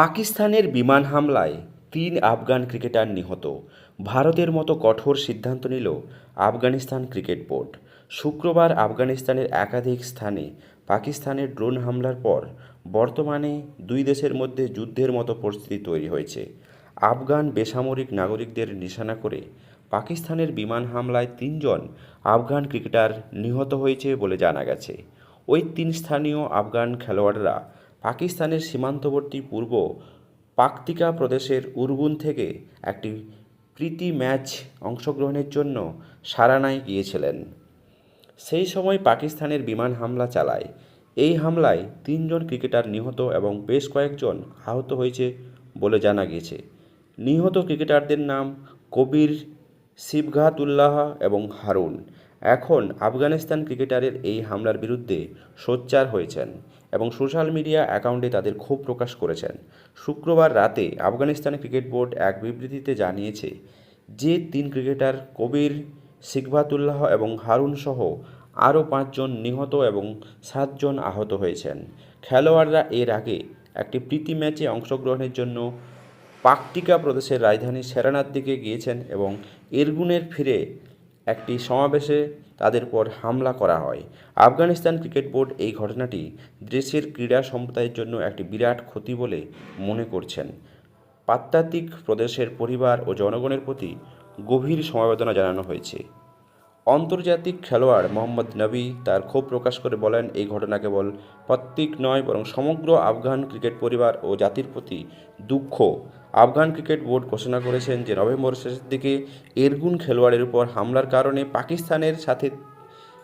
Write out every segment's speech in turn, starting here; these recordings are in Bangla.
পাকিস্তানের বিমান হামলায় তিন আফগান ক্রিকেটার নিহত। ভারতের মতো কঠোর সিদ্ধান্ত নিল আফগানিস্তান ক্রিকেট বোর্ড। শুক্রবার আফগানিস্তানের একাধিক স্থানে পাকিস্তানের ড্রোন হামলার পর বর্তমানে দুই দেশের মধ্যে যুদ্ধের মতো পরিস্থিতি তৈরি হয়েছে। আফগান বেসামরিক নাগরিকদের নিশানা করে পাকিস্তানের বিমান হামলায় তিনজন আফগান ক্রিকেটার নিহত হয়েছে বলে জানা গেছে। ওই তিন স্থানীয় আফগান খেলোয়াড়রা পাকিস্তানের সীমান্তবর্তী পূর্ব পাকতিকা প্রদেশের উরগুন থেকে একটি প্রীতি ম্যাচ অংশগ্রহণের জন্য সারানায় গিয়েছিলেন। সেই সময় পাকিস্তানের বিমান হামলা চালায়। এই হামলায় তিনজন ক্রিকেটার নিহত এবং বেশ কয়েকজন আহত হয়েছে বলে জানা গিয়েছে। নিহত ক্রিকেটারদের নাম কবির শিবঘাতুল্লাহ এবং হারুন। এখন আফগানিস্তান ক্রিকেটারের এই হামলার বিরুদ্ধে সোচ্চার হয়েছেন। এবং সোশ্যাল মিডিয়া অ্যাকাউন্টে তাদের ক্ষোভ প্রকাশ করেছেন। শুক্রবার রাতে আফগানিস্তান ক্রিকেট বোর্ড এক বিবৃতিতে জানিয়েছে যে, তিন ক্রিকেটার কবির শিখভাতুল্লাহ এবং হারুন সহ আরও পাঁচজন নিহত এবং সাতজন আহত হয়েছেন। খেলোয়াড়রা এর আগে একটি প্রীতি ম্যাচে অংশগ্রহণের জন্য পাকটিকা প্রদেশের রাজধানী সেরানার দিকে গিয়েছেন এবং এরগুনের ফিরে একটি সমাবেশে তাদের পর হামলা করা হয়। আফগানিস্তান ক্রিকেট বোর্ড এই ঘটনাটি দেশের ক্রীড়া সম্প্রদায়ের জন্য একটি বিরাট ক্ষতি বলে মনে করছেন। পাত্তাতিক প্রদেশের পরিবার ও জনগণের প্রতি গভীর সমবেদনা জানানো হয়েছে। আন্তর্জাতিক খেলোয়াড় মোহাম্মদ নবী তার ক্ষোভ প্রকাশ করে বলেন, এই ঘটনা কেবল প্রত্যেক নয়, বরং সমগ্র আফগান ক্রিকেট পরিবার ও জাতির প্রতি দুঃখ। আফগান ক্রিকেট বোর্ড ঘোষণা করেছেন যে নভেম্বর শেষের দিকে এরগুন খেলোয়াড়ের উপর হামলার কারণে পাকিস্তানের সাথে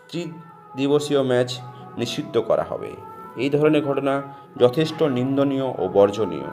ত্রিদিবসীয় ম্যাচ নিষিদ্ধ করা হবে। এই ধরনের ঘটনা যথেষ্ট নিন্দনীয় ও বর্জনীয়।